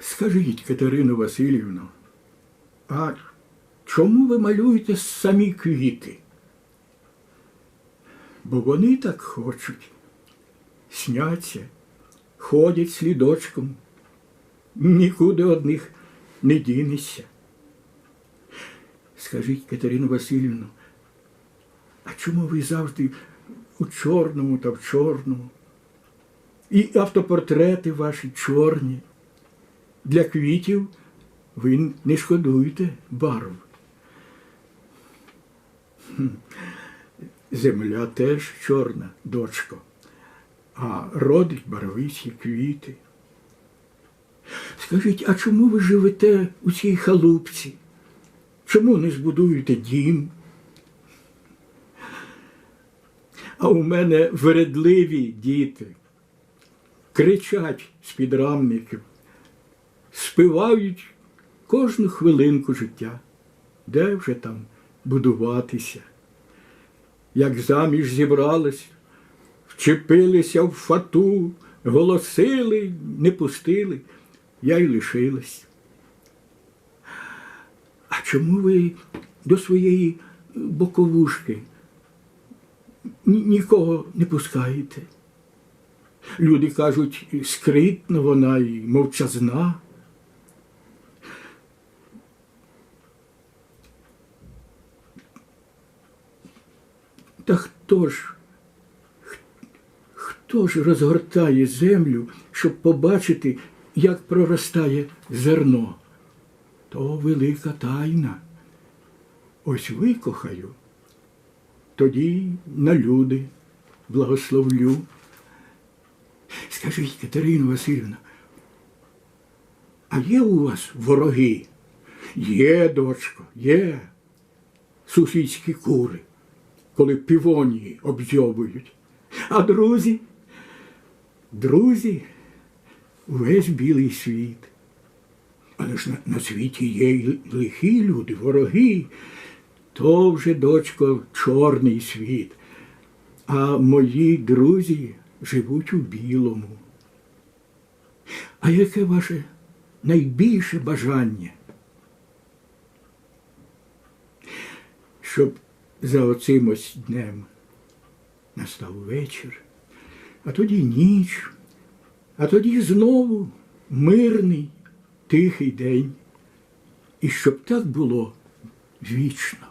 Скажіть, Катерино Васильівно, а чому ви малюєте самі квіти? Бо вони так хочуть, сняться, ходять слідочком, нікуди одних не дінешся. Скажіть, Катерино Васильівно, а чому ви завжди у чорному та в чорному? І автопортрети ваші чорні. Для квітів ви не шкодуєте барв. Земля теж чорна, дочко, а родить барвисті квіти. Скажіть, а чому ви живете у цій халупці? Чому не збудуєте дім? А у мене вередливі діти кричать з підрамників, співають кожну хвилинку життя. Де вже там будуватися? Як заміж зібрались, вчепилися в фату, голосили, не пустили, я й лишилась. А чому ви до своєї боковушки нікого не пускаєте? Люди кажуть, скритна вона і мовчазна. Та хто ж, хто ж розгортає землю, щоб побачити, як проростає зерно? То велика тайна. Ось викохаю, тоді на люди благословлю. Скажіть, Катерина Васильівна, а є у вас вороги? Є, дочко, є. Сусідські кури, коли півонії обзьобують. А друзі? Друзі, весь білий світ. Але ж на, на світі є й лихі люди, вороги. То вже, дочко, чорний світ. А мої друзі живуть у білому. А яке ваше найбільше бажання? Щоб за оцим ось днем настав вечір, а тоді ніч, а тоді знову мирний, тихий день. І щоб так було вічно.